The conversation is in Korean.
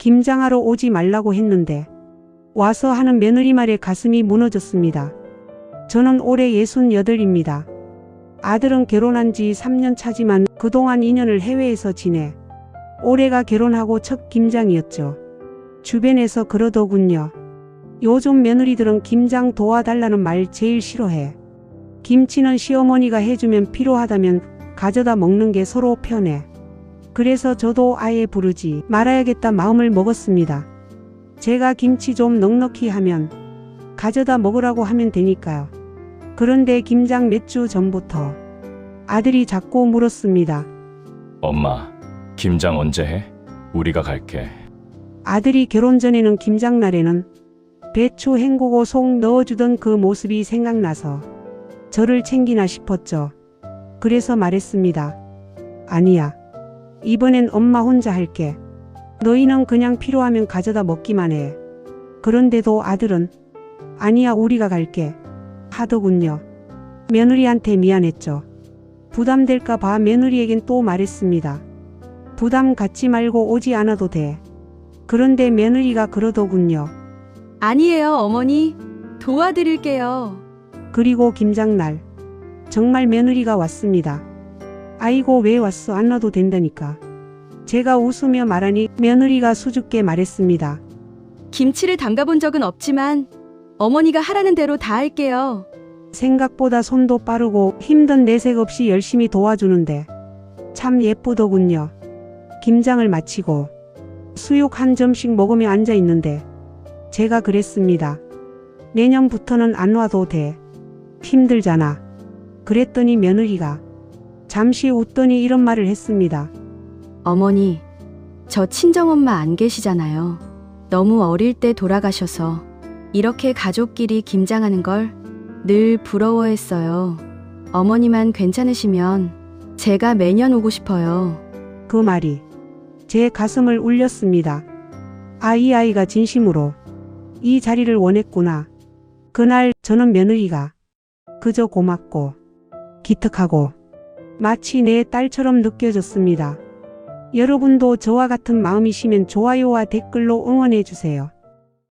김장하러 오지 말라고 했는데 와서 하는 며느리 말에 가슴이 무너졌습니다. 저는 올해 68입니다. 아들은 결혼한 지 3년 차지만 그동안 2년을 해외에서 지내 올해가 결혼하고 첫 김장이었죠. 주변에서 그러더군요. 요즘 며느리들은 김장 도와달라는 말 제일 싫어해. 김치는 시어머니가 해주면 필요하다면 가져다 먹는 게 서로 편해. 그래서 저도 아예 부르지 말아야겠다 마음을 먹었습니다. 제가 김치 좀 넉넉히 하면 가져다 먹으라고 하면 되니까요. 그런데 김장 몇 주 전부터 아들이 자꾸 물었습니다. 엄마, 김장 언제 해? 우리가 갈게. 아들이 결혼 전에는 김장 날에는 배추 헹구고 속 넣어주던 그 모습이 생각나서 저를 챙기나 싶었죠. 그래서 말했습니다. 아니야. 이번엔 엄마 혼자 할게. 너희는 그냥 필요하면 가져다 먹기만 해. 그런데도 아들은 아니야 우리가 갈게. 하더군요. 며느리한테 미안했죠. 부담될까 봐 며느리에겐 또 말했습니다. 부담 갖지 말고 오지 않아도 돼. 그런데 며느리가 그러더군요. 아니에요, 어머니. 도와드릴게요. 그리고 김장날. 정말 며느리가 왔습니다. 아이고 왜 왔어 안 와도 된다니까. 제가 웃으며 말하니 며느리가 수줍게 말했습니다. 김치를 담가본 적은 없지만 어머니가 하라는 대로 다 할게요. 생각보다 손도 빠르고 힘든 내색 없이 열심히 도와주는데 참 예쁘더군요. 김장을 마치고 수육 한 점씩 먹으며 앉아 있는데 제가 그랬습니다. 내년부터는 안 와도 돼. 힘들잖아. 그랬더니 며느리가 잠시 웃더니 이런 말을 했습니다. 어머니, 저 친정엄마 안 계시잖아요. 너무 어릴 때 돌아가셔서 이렇게 가족끼리 김장하는 걸 늘 부러워했어요. 어머니만 괜찮으시면 제가 매년 오고 싶어요. 그 말이 제 가슴을 울렸습니다. 아, 이 아이가 진심으로 이 자리를 원했구나. 그날 저는 며느리가 그저 고맙고 기특하고 마치 내 딸처럼 느껴졌습니다. 여러분도 저와 같은 마음이시면 좋아요와 댓글로 응원해 주세요.